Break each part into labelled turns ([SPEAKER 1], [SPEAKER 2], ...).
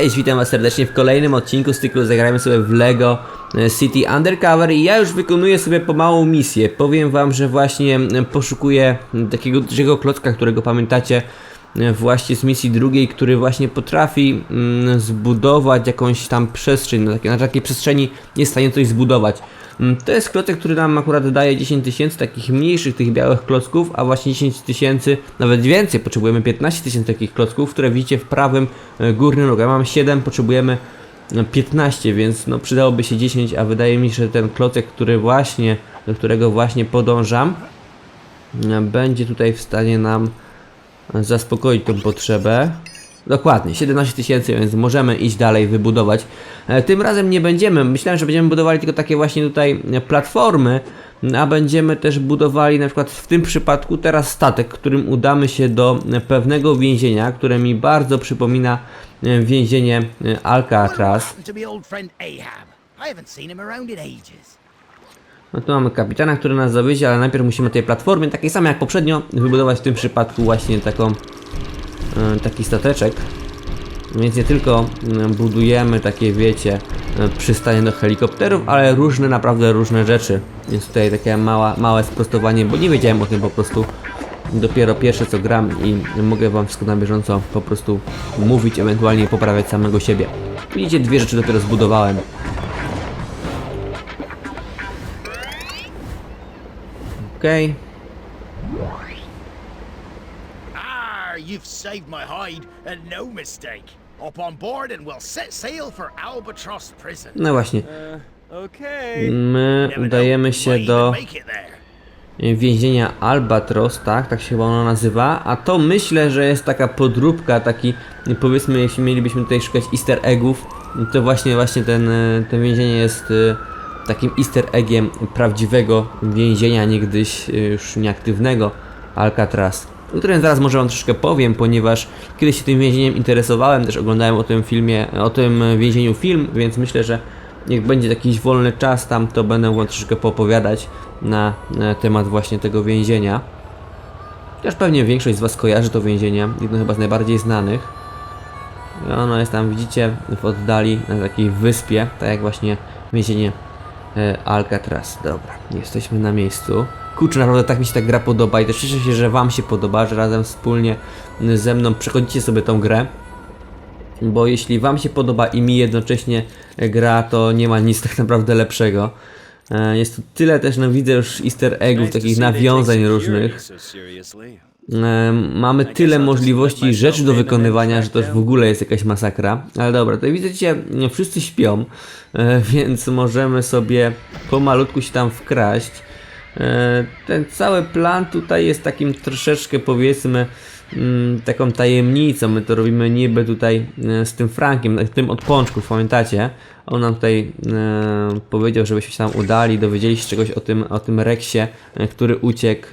[SPEAKER 1] Cześć, witam was serdecznie w kolejnym odcinku z cyklu Zagrajmy sobie w LEGO e, City Undercover i ja już wykonuję sobie pomałą misję. Powiem wam, że właśnie poszukuję takiego dużego klocka, którego pamiętacie e, właśnie z misji drugiej, który właśnie potrafi zbudować jakąś tam przestrzeń, na takiej, na takiej przestrzeni jest w stanie coś zbudować. Mm, To jest klocek, który nam akurat daje 10 tysięcy takich mniejszych tych białych klocków, a właśnie 10 tysięcy, nawet więcej, potrzebujemy 15 tysięcy takich klocków, które widzicie w prawym e, górnym rogu. Ja mam 7, potrzebujemy e, 15, więc no przydałoby się 10, a wydaje mi się, że ten klocek, który właśnie, do którego właśnie podążam, e, będzie tutaj w stanie nam zaspokoić tą potrzebę. Dokładnie, 17 tysięcy, więc możemy iść dalej, wybudować. E, Tym razem nie będziemy, myślałem, że będziemy budowali tylko takie właśnie tutaj e, platformy, a będziemy też budowali na przykład w tym przypadku teraz statek, którym udamy się do e, pewnego więzienia, które mi bardzo przypomina więzienie Alcatraz. No tu mamy kapitana, który nas zawiezie, ale najpierw musimy tej platformie, takiej samej jak poprzednio, wybudować w tym przypadku właśnie taką, taki stateczek. Więc nie tylko e, budujemy takie, wiecie, e, przystanie do helikopterów, ale różne, naprawdę różne rzeczy. Jest tutaj takie mała, małe sprostowanie, bo nie wiedziałem o tym po prostu. Dopiero pierwsze co gram i mogę wam wszystko na bieżąco po prostu mówić, ewentualnie poprawiać samego siebie. Widzicie, dwie rzeczy dopiero zbudowałem. Okej.
[SPEAKER 2] Ah, you've saved my hide, and no mistake. Up on board, and we'll set sail for Albatross Prison.
[SPEAKER 1] No właśnie,
[SPEAKER 3] Okay.
[SPEAKER 1] my udajemy się do
[SPEAKER 2] even make it there.
[SPEAKER 1] więzienia Albatros, tak? Tak się chyba ono nazywa. A to myślę, że jest taka podróbka, taki powiedzmy, jeśli mielibyśmy tutaj szukać easter eggów, to właśnie właśnie ten, e, to więzienie jest e, takim easter eggiem prawdziwego więzienia, niegdyś e, już nieaktywnego Alcatraz. O którym zaraz może wam troszkę powiem, ponieważ kiedyś się tym więzieniem interesowałem, też oglądałem o tym filmie, o tym więzieniu film, więc myślę, że jak będzie jakiś wolny czas tam, to będę wam troszkę poopowiadać na, na temat właśnie tego więzienia. Chociaż pewnie większość z was kojarzy to więzienie, jedno chyba z najbardziej znanych. Ono jest tam, widzicie, w oddali, na takiej wyspie, tak jak właśnie więzienie e, Alcatraz. Dobra, jesteśmy na miejscu. Kurczę, naprawdę tak mi się ta gra podoba i też cieszę się, że wam się podoba, że razem wspólnie ze mną przechodzicie sobie tą grę. Bo jeśli wam się podoba i mi jednocześnie gra, to nie ma nic tak naprawdę lepszego. E, Jest tu tyle też, no widzę już easter eggów, takich nawiązań różnych. E, Mamy tyle możliwości rzeczy do wykonywania, że to już w ogóle jest jakaś masakra. Ale dobra, tutaj widzicie, wszyscy śpią, e, więc możemy sobie pomalutku się tam wkraść. E, Ten cały plan tutaj jest takim troszeczkę powiedzmy mm, taką tajemnicą. My to robimy niby tutaj e, z tym Frankiem, tym od pączków, pamiętacie? On nam tutaj e, powiedział, żebyśmy się tam udali, dowiedzieli się czegoś o tym, o tym Rexie, który uciekł,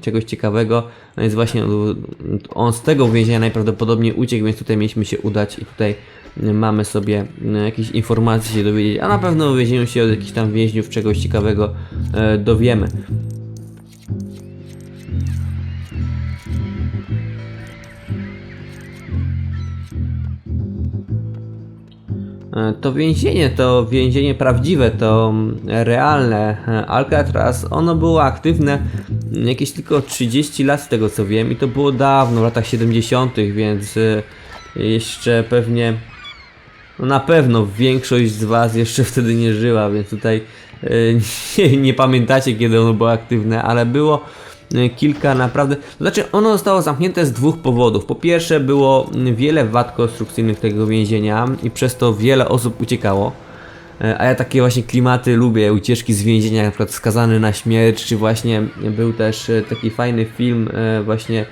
[SPEAKER 1] czegoś ciekawego. No więc właśnie on, z tego więzienia najprawdopodobniej uciekł, więc tutaj mieliśmy się udać i tutaj mamy sobie e, jakieś informacje się dowiedzieć, a na pewno więzieniu się od jakichś tam więźniów czegoś ciekawego e, dowiemy. E, To więzienie, to więzienie prawdziwe, to mm, realne Alcatraz, ono było aktywne mm, jakieś tylko 30 lat z tego co wiem i to było dawno, w latach 70., więc jeszcze pewnie, no na pewno większość z Was jeszcze wtedy nie żyła, więc tutaj e, nie, nie pamiętacie kiedy ono było aktywne, ale było e, kilka naprawdę. Znaczy, ono zostało zamknięte z dwóch powodów. Po pierwsze, było wiele wad konstrukcyjnych tego więzienia i przez to wiele osób uciekało. E, A ja takie właśnie klimaty lubię, ucieczki z więzienia, na przykład skazany na śmierć, czy właśnie był też taki fajny film, właśnie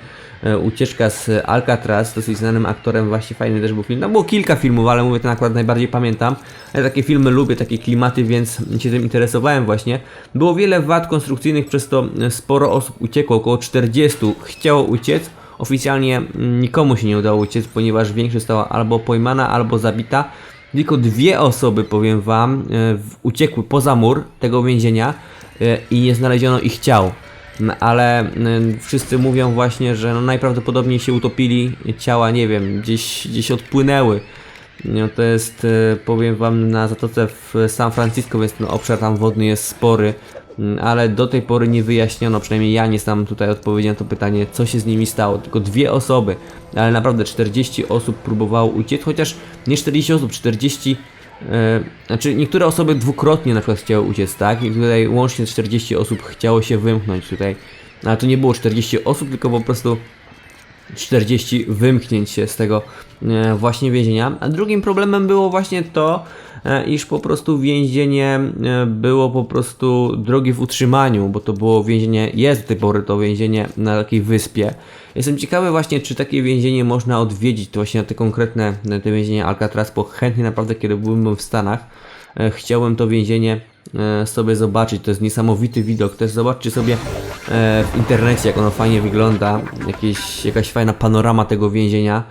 [SPEAKER 1] Ucieczka z Alcatraz, dosyć znanym aktorem, właśnie fajny też był film. Tam było kilka filmów, ale mówię, ten akurat najbardziej pamiętam. Ja takie filmy lubię, takie klimaty, więc się tym interesowałem właśnie. Było wiele wad konstrukcyjnych, przez to e, sporo osób uciekło, około 40 chciało uciec. Oficjalnie mm, nikomu się nie udało uciec, ponieważ większość została albo pojmana, albo zabita. Tylko dwie osoby, powiem wam, e, uciekły poza mur tego więzienia e, i nie znaleziono ich ciał. No, ale mm, wszyscy mówią właśnie, że no najprawdopodobniej się utopili, ciała, nie wiem, gdzieś, gdzieś odpłynęły. No, to jest, e, powiem wam, na zatoce w San Francisco, więc ten obszar tam wodny jest spory. Mm, Ale do tej pory nie wyjaśniono, przynajmniej ja nie znam tutaj odpowiedzi na to pytanie, co się z nimi stało. Tylko dwie osoby, ale naprawdę 40 osób próbowało uciec, chociaż nie 40 osób, 40 E, znaczy niektóre osoby dwukrotnie na przykład chciały uciec, tak? I tutaj łącznie 40 osób chciało się wymknąć tutaj. Ale to nie było 40 osób, tylko po prostu 40 wymknięć się z tego e, właśnie więzienia. A drugim problemem było właśnie to, e, iż po prostu więzienie e, było po prostu drogie w utrzymaniu, bo to było więzienie, jest do tej pory to więzienie na takiej wyspie. Jestem ciekawy właśnie, czy takie więzienie można odwiedzić, to właśnie na te konkretne, te więzienie Alcatraz, bo chętnie naprawdę, kiedy byłem w Stanach, chciałem to więzienie e, sobie zobaczyć. To jest niesamowity widok. Też zobaczcie sobie e, w internecie, jak ono fajnie wygląda. Jakieś, jakaś fajna panorama tego więzienia.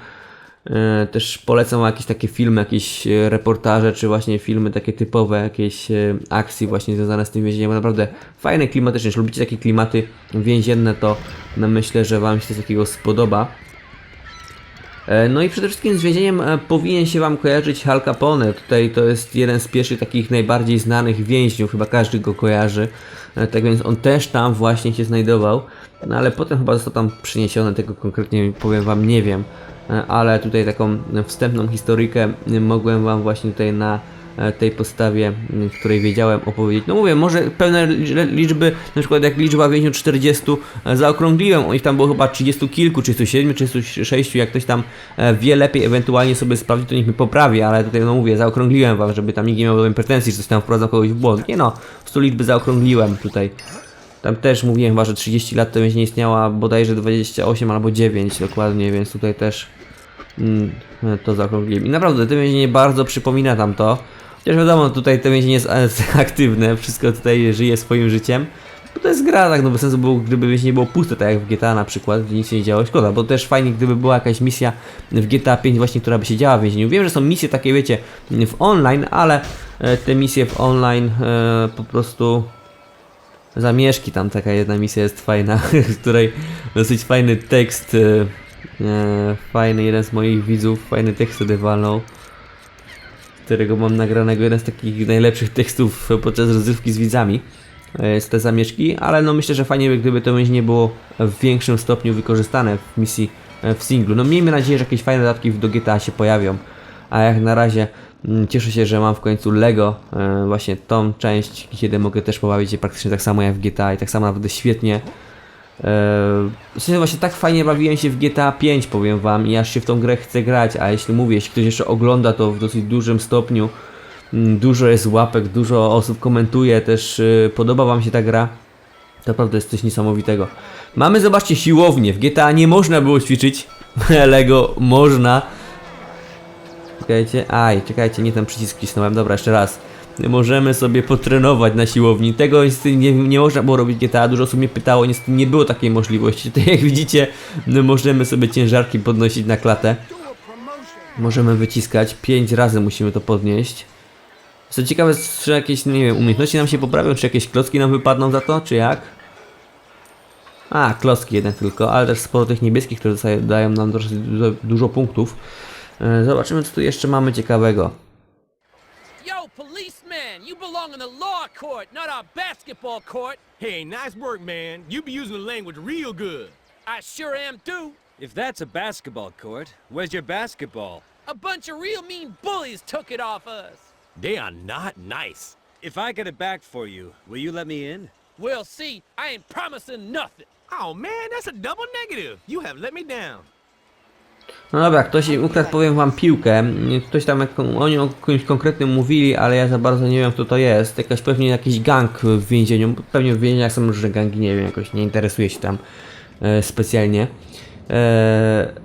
[SPEAKER 1] E, Też polecam jakieś takie filmy, jakieś e, reportaże, czy właśnie filmy takie typowe, jakieś e, akcji właśnie związane z tym więzieniem. Naprawdę fajne, klimatyczne. Jeśli lubicie takie klimaty więzienne, to no myślę, że Wam się coś takiego spodoba. E, No i przede wszystkim z więzieniem e, powinien się Wam kojarzyć Hal Capone. Tutaj to jest jeden z pierwszych takich najbardziej znanych więźniów, chyba każdy go kojarzy. E, Tak więc on też tam właśnie się znajdował. No ale potem chyba został tam przeniesiony, tego konkretnie powiem Wam nie wiem. Ale tutaj taką wstępną historykę e, mogłem Wam właśnie tutaj na tej podstawie, m, której wiedziałem opowiedzieć. No mówię, może pewne li- liczby, na przykład jak liczba więźniów 40 e, zaokrągliłem, ich tam było chyba 30 kilku, 37, 36, jak ktoś tam e, wie lepiej, ewentualnie sobie sprawdzi, to niech mi poprawi, ale tutaj no mówię, zaokrągliłem wam, żeby tam nikt nie miał do mnie pretensji, że coś tam wprowadzał kogoś w błąd. Nie no, 100 liczby zaokrągliłem tutaj. Tam też mówiłem chyba, że 30 lat to więź nie istniała, bodajże 28 albo 9 dokładnie, więc tutaj też mm, to zaokrągliłem. I naprawdę, to więzienie bardzo przypomina tam to. Chociaż wiadomo, tutaj to więzienie jest aktywne, wszystko tutaj żyje swoim życiem. Bo to jest gra, tak, no bez sensu było, gdyby więzienie było puste, tak jak w GTA na przykład, gdzie nic się nie działo, szkoda, bo też fajnie, gdyby była jakaś misja w GTA 5 właśnie, która by się działa w więzieniu. Wiem, że są misje takie, wiecie, w online, ale e, te misje w online e, po prostu zamieszki, tam taka jedna misja jest fajna, w której dosyć fajny tekst, e, fajny, jeden z moich widzów, fajny tekst wtedy walnął, którego mam nagranego, jeden z takich najlepszych tekstów podczas rozrywki z widzami, e, z te zamieszki, ale no myślę, że fajnie by, gdyby to więzienie było w większym stopniu wykorzystane w misji e, w singlu. No miejmy nadzieję, że jakieś fajne dodatki do GTA się pojawią, a jak na razie mm, cieszę się, że mam w końcu Lego, e, właśnie tą część, kiedy mogę też pobawić się praktycznie tak samo jak w GTA i tak samo naprawdę świetnie. Eee, sensie właśnie tak fajnie bawiłem się w GTA 5, powiem wam, i aż się w tą grę chcę grać, a jeśli mówię, jeśli ktoś jeszcze ogląda to w dosyć dużym stopniu, mm, dużo jest łapek, dużo osób komentuje, też y, podoba wam się ta gra, to naprawdę jest coś niesamowitego. Mamy, zobaczcie, siłownię, w GTA nie można było ćwiczyć, Lego można. Czekajcie, aj, czekajcie, nie ten przycisk wcisnąłem, dobra, jeszcze raz. Możemy sobie potrenować na siłowni. Tego nie, nie można było robić GTA. Dużo osób mnie pytało, niestety nie było takiej możliwości. Tutaj jak widzicie, no, możemy sobie ciężarki podnosić na klatę. Możemy wyciskać. 5 razy musimy to podnieść. Co ciekawe, czy jakieś, nie wiem, umiejętności nam się poprawią, czy jakieś klocki nam wypadną za to, czy jak? A, klocki jednak tylko, ale też sporo tych niebieskich, które dają nam dużo punktów. E, Zobaczymy, co tu jeszcze mamy ciekawego.
[SPEAKER 4] Yo, policeman, you belong in the law court, not our basketball court.
[SPEAKER 3] Hey, nice work, man. You be using the language real good.
[SPEAKER 4] I sure am too.
[SPEAKER 5] If that's a basketball court, where's your basketball?
[SPEAKER 4] A bunch of real mean bullies took it off us.
[SPEAKER 3] They are not nice.
[SPEAKER 5] If I get it back for you, will you let me in?
[SPEAKER 4] We'll see. I ain't promising nothing.
[SPEAKER 3] Oh man, that's a double negative. You have let me down.
[SPEAKER 1] No dobra, ktoś im ukradł, powiem wam, piłkę. Ktoś tam, oni o kimś konkretnym mówili, ale ja za bardzo nie wiem, kto to jest. Jakaś pewnie jakiś gang w więzieniu. bo Pewnie w więzieniach są różne gangi, nie wiem, jakoś nie interesuje się tam e, specjalnie. E,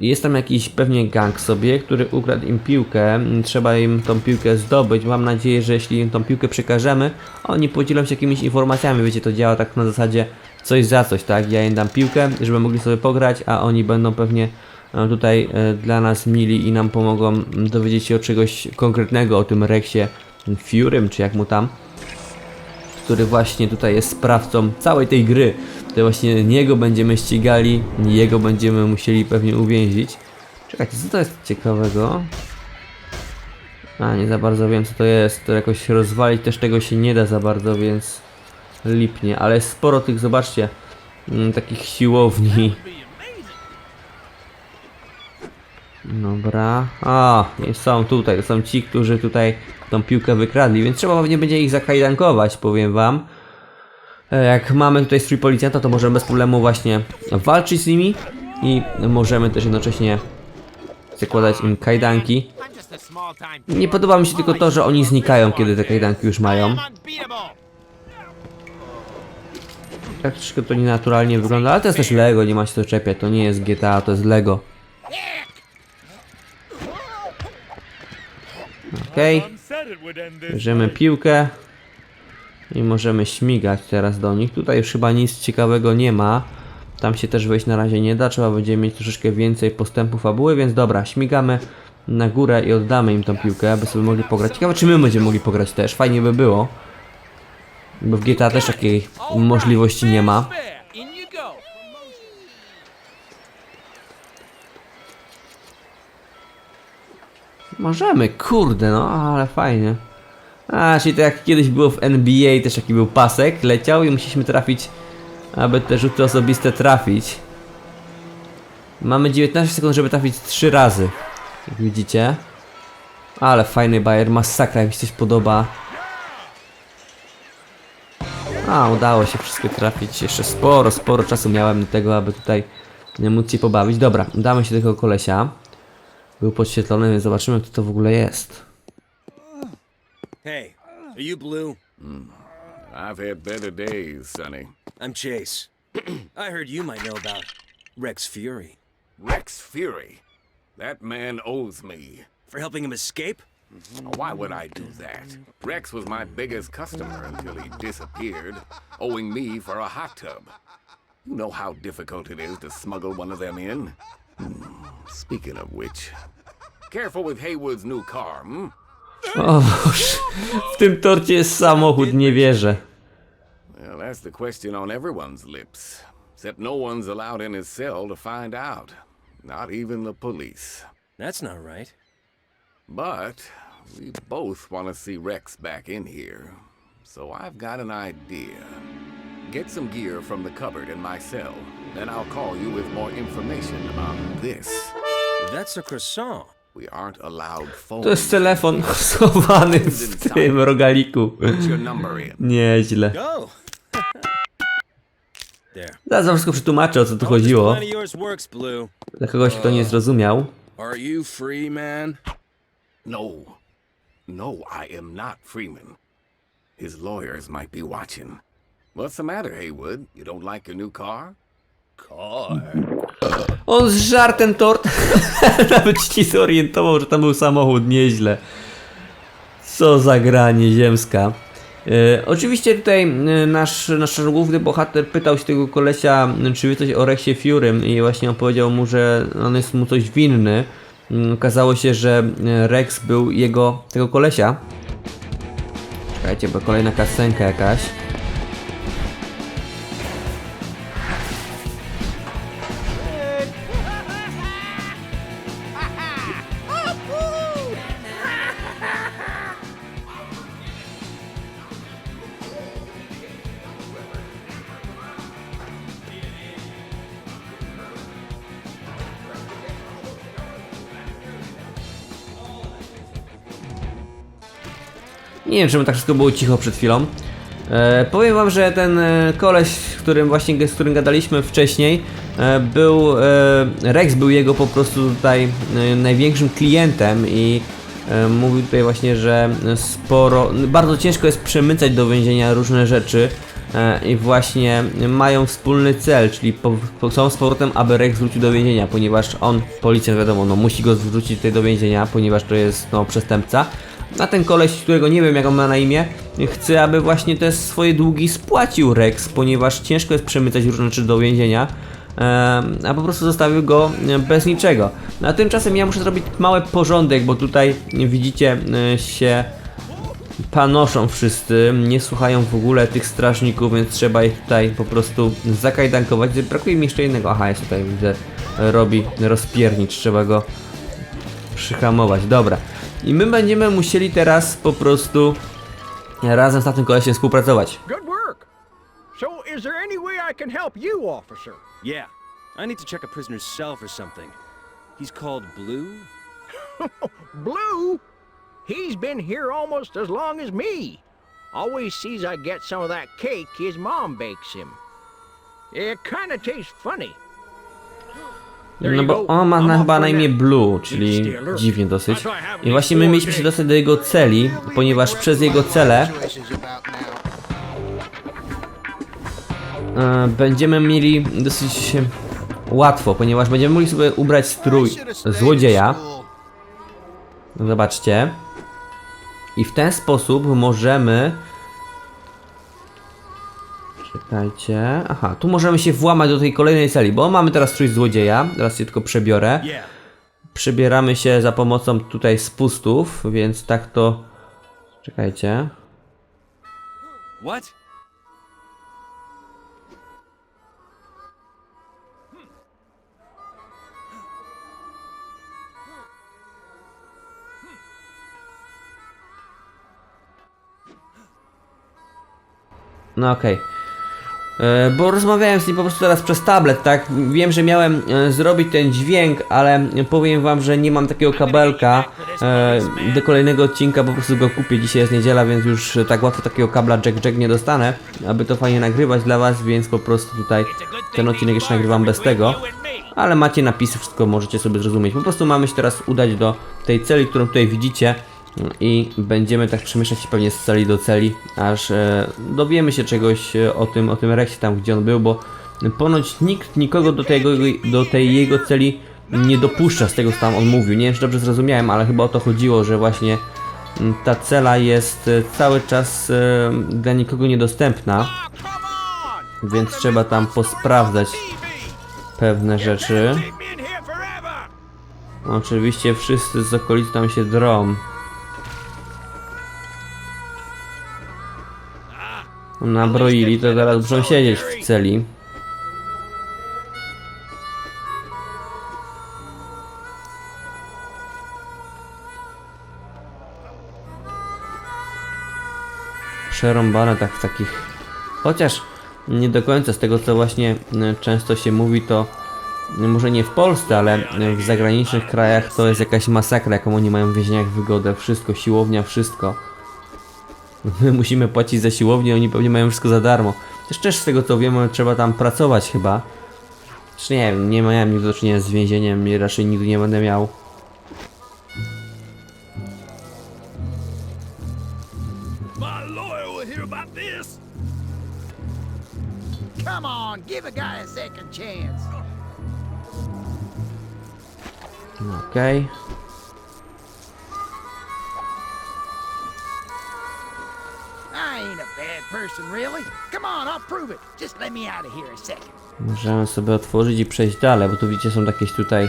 [SPEAKER 1] jest tam jakiś pewnie gang sobie, który ukradł im piłkę. Trzeba im tą piłkę zdobyć. Mam nadzieję, że jeśli im tą piłkę przekażemy, oni podzielą się jakimiś informacjami. Wiecie, to działa tak na zasadzie coś za coś, tak? Ja im dam piłkę, żeby mogli sobie pograć, a oni będą pewnie tutaj e, dla nas mili i nam pomogą dowiedzieć się o czegoś konkretnego, o tym Rexie Furym, czy jak mu tam który właśnie tutaj jest sprawcą całej tej gry. To właśnie niego będziemy ścigali, jego będziemy musieli pewnie uwięzić. Czekajcie, co to jest ciekawego? A, nie za bardzo wiem co to jest, to jakoś rozwalić też tego się nie da za bardzo, więc lipnie, ale sporo tych, zobaczcie, takich siłowni. Dobra, a, są tutaj, są ci, którzy tutaj tą piłkę wykradli, więc trzeba pewnie będzie ich zakajdankować, powiem wam. E, Jak mamy tutaj strój policjanta, to możemy bez problemu właśnie walczyć z nimi i możemy też jednocześnie zakładać im kajdanki. Nie podoba mi się tylko to, że oni znikają, kiedy te kajdanki już mają. Tak troszkę to nienaturalnie wygląda, ale to jest też Lego, nie ma się to czepiać, to nie jest GTA, to jest Lego. Okej,
[SPEAKER 3] Said it would end this.
[SPEAKER 1] Bierzemy piłkę i możemy śmigać teraz do nich. Tutaj już chyba nic ciekawego nie ma. Tam się też wejść na razie nie da, trzeba będzie mieć troszeczkę więcej postępu fabuły, więc dobra, śmigamy na górę i oddamy im tą piłkę, aby sobie mogli pograć. Ciekawe, czy my będziemy mogli pograć też, fajnie by było. Bo w GTA też takiej możliwości nie ma.
[SPEAKER 4] fair is fair. In you go.
[SPEAKER 1] Możemy, kurde, no, ale fajnie. A, czyli to jak kiedyś było w NBA, też taki był pasek, leciał i musieliśmy trafić, aby te rzuty osobiste trafić. Mamy 19 sekund, żeby trafić 3 razy. Jak widzicie. Ale fajny Bayer, masakra, jak mi się coś podoba. A, udało się wszystkie trafić. Jeszcze sporo, sporo czasu miałem do tego, aby tutaj móc się pobawić. Dobra, damy się do tego kolesia. Był podświetlony, więc zobaczymy, kto to w ogóle jest.
[SPEAKER 5] Hey, are you Blue?
[SPEAKER 6] I've had better days, Sonny.
[SPEAKER 5] I'm Chase. I heard you might know about Rex Fury.
[SPEAKER 6] Rex Fury. That man owes me.
[SPEAKER 5] For helping him escape?
[SPEAKER 6] Why would I do that? Rex was my biggest customer until he disappeared, owing me for a hot tub. You know how difficult it is to smuggle one of them in? Hmm, Speaking of which, careful with Haywood's new car, hmm?
[SPEAKER 1] O, w tym torcie jest samochód, nie wierzę.
[SPEAKER 6] Well, that's the question on everyone's lips. Except no one's allowed in his cell to find out. Not even the police.
[SPEAKER 5] That's not right.
[SPEAKER 6] But we both want to see Rex back in here. So I've got an idea. Get some gear from the cupboard in my cell. Then I'll call you with more information on this.
[SPEAKER 5] That's a croissant.
[SPEAKER 6] We aren't allowed phones.
[SPEAKER 1] To jest telefon schowany w tym rogaliku. Nieźle.
[SPEAKER 5] Go! there.
[SPEAKER 1] Zaraz wam wszystko przetłumaczę, o co tu chodziło. Dla kogoś, kto nie zrozumiał.
[SPEAKER 5] Are you free, man?
[SPEAKER 6] No. No, I am not Freeman. His lawyers might be watching. What's the matter, Haywood? You don't like your new car? Car?
[SPEAKER 1] On zżarł ten tort. Nawet ci zorientował, że tam był samochód. Nieźle. Co za granie ziemska. E, oczywiście tutaj e, nasz, nasz główny bohater pytał się tego kolesia, czy wie coś o Rexie Furym i właśnie on powiedział mu, że on jest mu coś winny. Mm, Okazało się, że e, Rex był jego, tego kolesia. Czekajcie, bo kolejna kasenka jakaś. Nie wiem, czemu tak wszystko było cicho przed chwilą. E, powiem wam, że ten e, koleś, z którym właśnie z którym gadaliśmy wcześniej, e, był. E, Rex był jego po prostu tutaj e, największym klientem i e, mówił tutaj właśnie, że sporo. Bardzo ciężko jest przemycać do więzienia różne rzeczy. e, I właśnie mają wspólny cel, czyli po, po, są z powrotem, aby Rex wrócił do więzienia, ponieważ on, policjant wiadomo, no musi go wrócić tutaj do więzienia, ponieważ to jest no, przestępca. A ten koleś, którego nie wiem jak on ma na imię, chce, aby właśnie te swoje długi spłacił Rex, ponieważ ciężko jest przemycać różne rzeczy do więzienia, a po prostu zostawił go bez niczego. A tymczasem ja muszę zrobić mały porządek, bo tutaj widzicie e, się panoszą wszyscy, nie słuchają w ogóle tych strażników, więc trzeba ich tutaj po prostu zakajdankować. Brakuje mi jeszcze jednego, aha jest tutaj, widzę, robi rozpiernicz, trzeba go przyhamować. Dobra. I my będziemy musieli teraz po prostu razem z tamtym kolesiem współpracować.
[SPEAKER 7] Good work. So, is there any way I can help you, officer?
[SPEAKER 5] Yeah, I need to check a prisoner's cell for something. He's called Blue?
[SPEAKER 7] Blue? He's been here almost as long as me. Always sees I get some of that cake his mom bakes him. It kinda tastes funny.
[SPEAKER 1] No bo on ma na, chyba na imię. Blue, czyli dziwnie dosyć.
[SPEAKER 7] I
[SPEAKER 1] właśnie my mieliśmy się dostać do jego celi, ponieważ przez jego
[SPEAKER 2] now.
[SPEAKER 1] e, będziemy mieli dosyć łatwo, ponieważ będziemy mogli sobie ubrać strój złodzieja. Zobaczcie. I w ten sposób możemy. Czekajcie. Aha, tu możemy się włamać do tej kolejnej celi, bo mamy teraz strój złodzieja. Teraz się tylko przebiorę. Przebieramy się za pomocą tutaj spustów, więc tak to. Czekajcie.
[SPEAKER 5] What?
[SPEAKER 1] No okej. E, Bo rozmawiałem z nim po prostu teraz przez tablet, tak? Wiem, że miałem e, zrobić ten dźwięk, ale powiem wam, że nie mam takiego kabelka e, do kolejnego odcinka, po prostu go kupię. Dzisiaj jest niedziela, więc już e, tak łatwo takiego kabla jack jack nie dostanę, aby to fajnie nagrywać dla was, więc po prostu tutaj ten odcinek jeszcze nagrywam bez tego. Ale macie napisy, wszystko możecie sobie zrozumieć. Po prostu mamy się teraz udać do tej celi, którą tutaj widzicie i będziemy tak przemieszczać się pewnie z celi do celi, aż e, dowiemy się czegoś e, o tym, o tym Rexie tam, gdzie on był, bo ponoć nikt nikogo do, tego, do tej jego celi nie dopuszcza z tego, co tam on mówił. Nie wiem, czy dobrze zrozumiałem, ale chyba o to chodziło, że właśnie mm, ta cela jest e, cały czas dla nikogo niedostępna, więc trzeba tam posprawdzać pewne rzeczy. Oczywiście wszyscy z okolicy tam się drą. Nabroili, to teraz muszą siedzieć w celi. Przerąbane tak w takich... Chociaż nie do końca z tego co właśnie e, często się mówi to może nie w Polsce, ale w zagranicznych krajach to jest jakaś masakra, jaką oni mają w więzieniach wygodę. Wszystko, siłownia, wszystko. My musimy płacić za siłownię, oni pewnie mają wszystko za darmo. Też też z tego co wiemy, trzeba tam pracować chyba. Czy nie wiem, nie miałem nigdy do czynienia z więzieniem i raczej nigdy nie będę miał.
[SPEAKER 3] My lawyer
[SPEAKER 1] Możemy sobie otworzyć i przejść dalej, bo tu widzicie są jakieś tutaj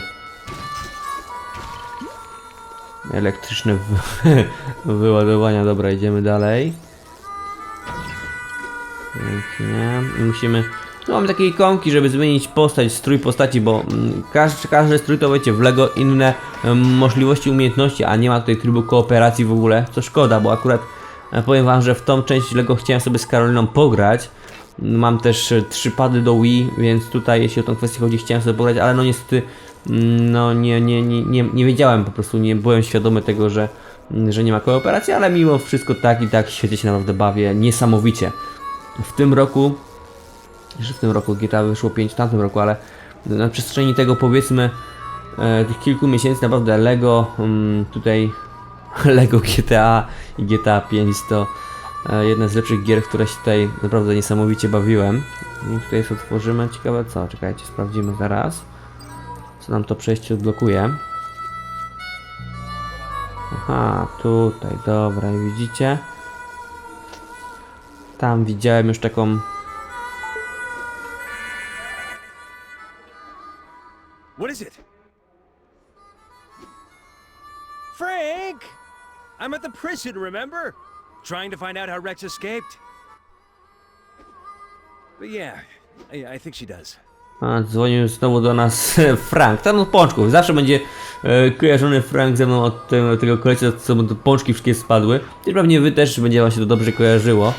[SPEAKER 1] elektryczne wy- wyładowania. Dobra, idziemy dalej. Pięknie. I musimy. No mamy takie ikonki, żeby zmienić postać, strój postaci, bo mm, każdy, każdy strój to wiecie, w LEGO inne em, możliwości, umiejętności, a nie ma tutaj trybu kooperacji w ogóle, co szkoda, bo akurat e, powiem wam, że w tą część LEGO chciałem sobie z Karoliną pograć. Mam też e, trzy pady do Wii, więc tutaj jeśli o tą kwestię chodzi, chciałem sobie pograć, ale no niestety mm, no nie, nie, nie, nie, nie wiedziałem, po prostu nie byłem świadomy tego, że, mm, że nie ma kooperacji, ale mimo wszystko tak i tak świetnie się naprawdę bawię, niesamowicie. W tym roku że w tym roku GTA wyszło 5 w tamtym roku, ale na przestrzeni tego powiedzmy e, tych kilku miesięcy naprawdę Lego mm, tutaj Lego GTA i GTA 5 to jedna z lepszych gier, które się tutaj naprawdę niesamowicie bawiłem. I tutaj sobie otworzymy, ciekawe co, czekajcie, sprawdzimy zaraz co nam to przejście odblokuje. Aha, tutaj, dobra, widzicie? Tam widziałem już taką
[SPEAKER 5] What is it? Frank! I'm at the prison, remember? Trying to find out how Rex escaped. But yeah, I, I think she does.
[SPEAKER 1] A, dzwonił znowu do nas Frank. Tam od pączków. Zawsze będzie e, kojarzony Frank ze mną od tego, tego kolesia, co te pączki wszystkie spadły. I pewnie wy też będzie wam się to dobrze kojarzyło.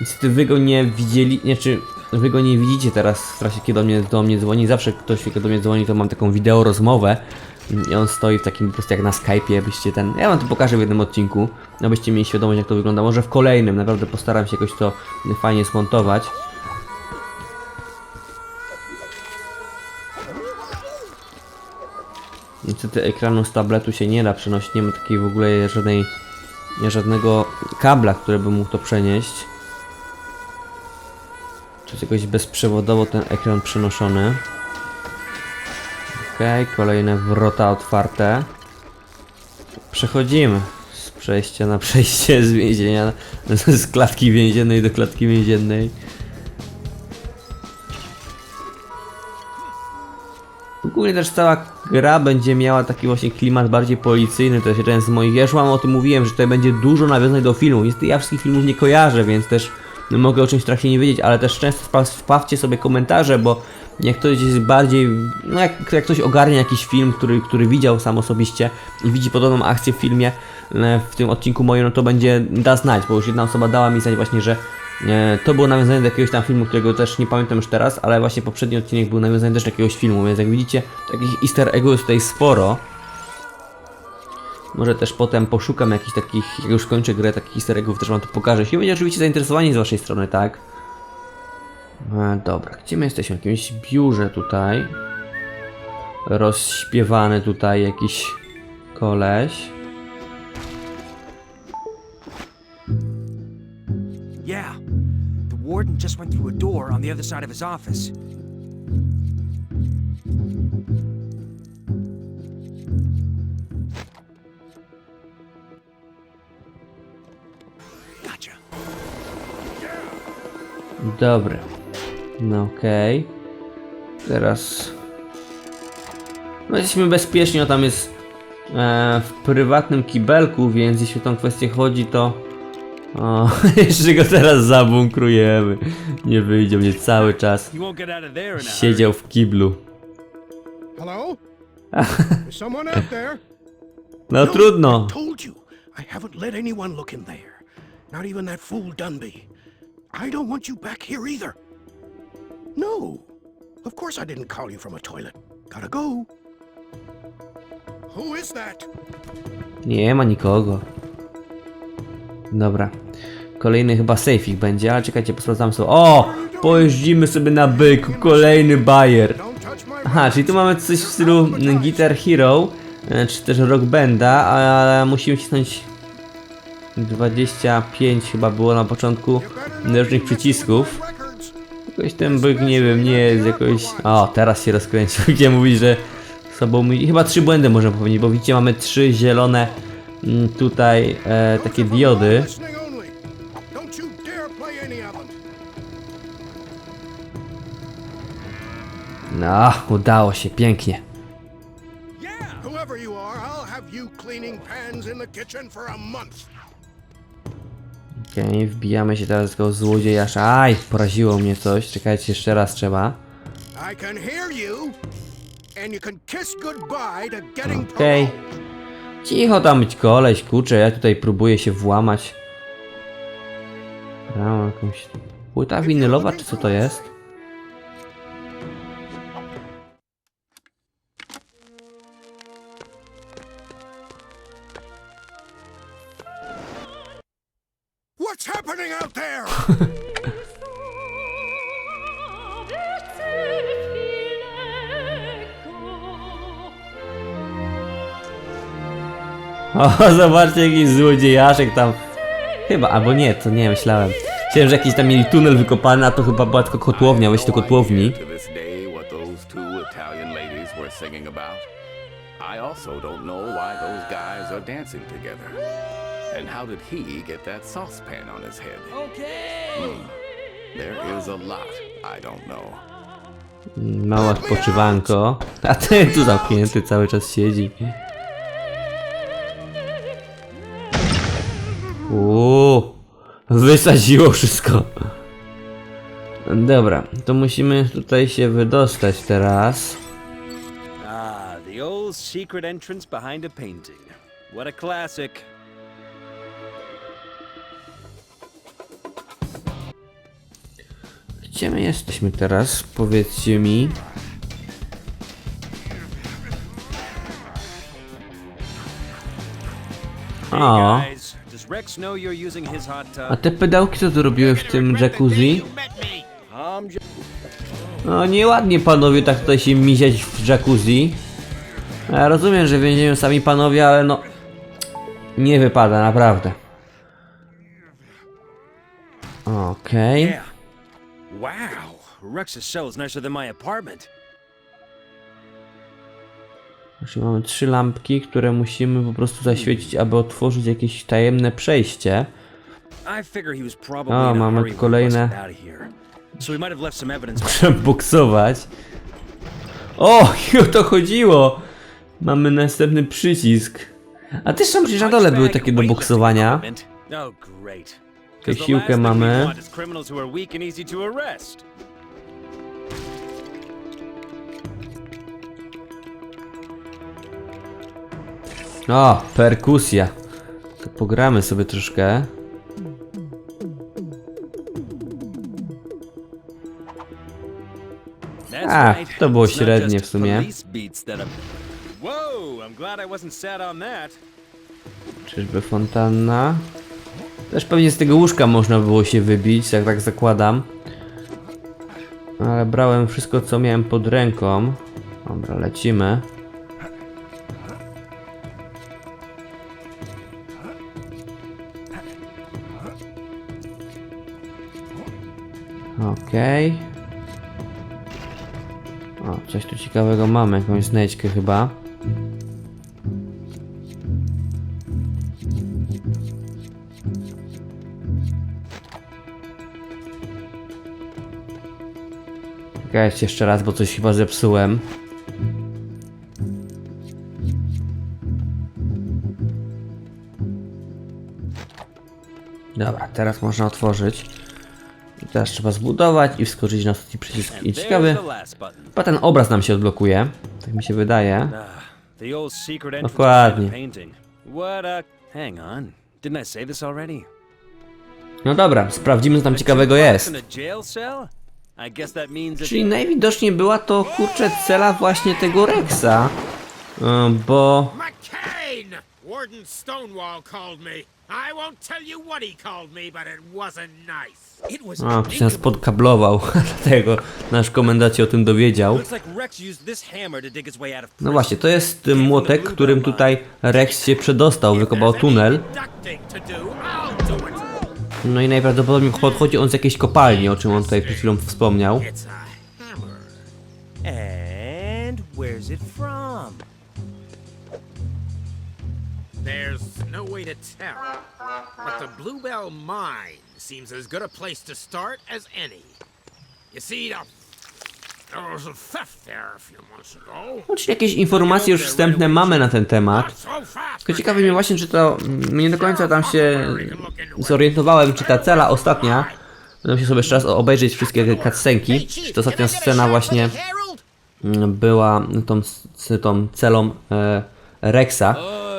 [SPEAKER 1] Niestety wy go nie widzieli, nie czy wy go nie widzicie teraz w trakcie kiedy do mnie, do mnie dzwoni. Zawsze ktoś kiedy do mnie dzwoni, to mam taką wideo rozmowę. I on stoi w takim po prostu jak na Skype'ie, byście ten. Ja wam to pokażę w jednym odcinku, abyście mieli świadomość jak to wygląda. Może w kolejnym, naprawdę postaram się jakoś to fajnie smontować. Niestety ekranu z tabletu się nie da przenosić, nie ma takiej w ogóle żadnej, żadnego kabla, który by mógł to przenieść. Czy jest jakoś bezprzewodowo ten ekran przenoszony. Okej, kolejne wrota otwarte. Przechodzimy z przejścia na przejście z więzienia, z klatki więziennej do klatki więziennej. Ogólnie też cała gra będzie miała taki właśnie klimat bardziej policyjny, to jest jeden z moich, ja już wam o tym mówiłem, że tutaj będzie dużo nawiązań do filmów, niestety ja wszystkich filmów nie kojarzę, więc też mogę o czymś w trakcie nie wiedzieć, ale też często wpa- wpawcie sobie komentarze, bo jak ktoś jest bardziej, no jak, jak ktoś ogarnia jakiś film, który, który widział sam osobiście i widzi podobną akcję w filmie, e, w tym odcinku moim, no to będzie da znać, bo już jedna osoba dała mi znać właśnie, że e, to było nawiązanie do jakiegoś tam filmu, którego też nie pamiętam już teraz, ale właśnie poprzedni odcinek był nawiązany też do jakiegoś filmu, więc jak widzicie, takich easter eggów jest tutaj sporo. Może też potem poszukam jakichś takich, jak już skończę grę, takich easter eggów, też wam to pokażę. Jeśli będzie oczywiście zainteresowani z waszej strony, tak? E, dobra, gdzie my jesteśmy? W jakimś biurze tutaj. Rozśpiewany tutaj jakiś koleś.
[SPEAKER 5] Yeah. The warden just went through a door on the other side of his office.
[SPEAKER 1] Dobry. No okej. Teraz... No jesteśmy bezpieczni, o tam jest e, w prywatnym kibelku, więc jeśli o tą kwestię chodzi, to... O, jeszcze go teraz zabunkrujemy. Nie wyjdzie mnie cały czas. Siedział w kiblu.
[SPEAKER 2] Hello? Someone out there?
[SPEAKER 1] No trudno.
[SPEAKER 2] You, I haven't let anyone look in there. Not even that fool Dunby. I don't want you back here either. No. Of course I didn't call you from a toilet. Gotta go. Who is that?
[SPEAKER 1] Nie ma nikogo. Dobra. Kolejny chyba safeik będzie, ale czekajcie, posprawdzam sobie. O! Pojeździmy sobie na byku, kolejny bajer. Aha, czyli tu mamy coś w stylu Guitar Hero, e, czy też Rock Banda, ale musimy cisnąć 25 chyba było na początku różnych przycisków. Jakoś ten byk, nie wiem, nie jest jakoś... O, teraz się rozkręcił, gdzie mówić, że sobą. Chyba trzy błędy możemy powiedzieć, bo widzicie, mamy trzy zielone mm, tutaj e, takie diody. No, udało się, pięknie.
[SPEAKER 2] Whoever you are, I'll have you cleaning pans in the kitchen for a month.
[SPEAKER 1] Okej, wbijamy się teraz do złodziejasza. Aj, poraziło mnie coś, czekajcie, jeszcze raz trzeba. Okej.
[SPEAKER 2] parole.
[SPEAKER 1] Cicho tam być koleś, kurczę, ja tutaj próbuję się włamać. Ja mam jakąś... Płyta winylowa, czy co to jest? O, zobaczcie jakiś złodziejaszek tam. Chyba, albo nie, to nie, myślałem. Myślałem, że jakiś tam mieli tunel wykopany, a to chyba była tylko kotłownia, weź do kotłowni.
[SPEAKER 6] I also don't know why those guys are dancing together. And how did he get that saucepan on his head?
[SPEAKER 4] Okay.
[SPEAKER 6] There is a lot I don't know.
[SPEAKER 1] Mała odpoczywanko. A ten tu zamknięty cały czas siedzi. Uuu, wysadziło wszystko. Dobra, to musimy tutaj się wydostać teraz.
[SPEAKER 5] Ah, the old secret entrance behind a painting. What a classic.
[SPEAKER 1] Gdzie my jesteśmy teraz? Powiedzcie mi.
[SPEAKER 5] Hey
[SPEAKER 1] O,
[SPEAKER 5] guys,
[SPEAKER 1] a te pedałki co tu robiły w tym jacuzzi? No nieładnie panowie tak tutaj się miziać w jacuzzi. Ja rozumiem, że w więzieniu sami panowie, ale no... Nie wypada, naprawdę. Okej.
[SPEAKER 5] Yeah. Wow, Rex's cell is nicer than my apartment.
[SPEAKER 1] Już mamy trzy lampki, które musimy po prostu zaświecić, aby otworzyć jakieś tajemne przejście. O, mamy kolejne. Muszę boksować. O, i o to chodziło! Mamy następny przycisk. A też tam przecież na dole były takie do boksowania.
[SPEAKER 5] Oh, great.
[SPEAKER 1] Siłkę mamy. O, perkusja. To pogramy sobie troszkę. A, to było średnie w sumie. Czyżby fontanna? Też pewnie z tego łóżka można było się wybić, jak tak zakładam. Ale brałem wszystko, co miałem pod ręką. Dobra, lecimy. Okej. O, coś tu ciekawego mamy, jakąś znajdźkę chyba. Czekajcie jeszcze raz, bo coś chyba zepsułem. Dobra, teraz można otworzyć. Teraz trzeba zbudować i wskoczyć na ostatni przycisk. I ciekawy, chyba ten obraz nam się odblokuje. Tak mi się wydaje.
[SPEAKER 5] Ah,
[SPEAKER 1] Dokładnie. No dobra, sprawdzimy co tam ciekawego jest. Czyli najwidoczniej była to kurczę cela właśnie tego Rexa. Y, Bo
[SPEAKER 3] McCain! Warden Stonewall called me. I won't tell you what he called me, but it wasn't nice. It was
[SPEAKER 1] A, nas podkablował, dlatego nasz komendant się o tym dowiedział.
[SPEAKER 5] Looks like Rex used this hammer to dig his way out of
[SPEAKER 1] No
[SPEAKER 5] prison.
[SPEAKER 1] właśnie, to jest y, młotek, którym tutaj Rex się przedostał, wykopał tunel.
[SPEAKER 3] Ducting to do, I'll do it.
[SPEAKER 1] No i najprawdopodobniej podchodzi on z jakiejś kopalni, o czym on tutaj przed chwilą wspomniał.
[SPEAKER 3] It's a hammer.
[SPEAKER 5] And where's it from?
[SPEAKER 3] There's no way to tell. But the Bluebell Mine seems as good a place to start as any. You see, the, there was a theft there a few months ago.
[SPEAKER 1] No, czyli jakieś informacje już wstępne mamy na ten temat. Tylko ciekawe mnie właśnie, czy to... mm, Nie do końca tam się zorientowałem, czy ta cela ostatnia... Będę musiał sobie jeszcze raz obejrzeć wszystkie cutscenki. Czy to ostatnia scena właśnie mm, była tą, tą celą e, Rexa.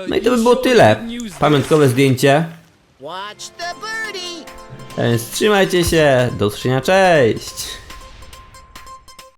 [SPEAKER 1] No i to by było tyle. Pamiątkowe zdjęcie. Więc trzymajcie się. Do usłyszenia, cześć!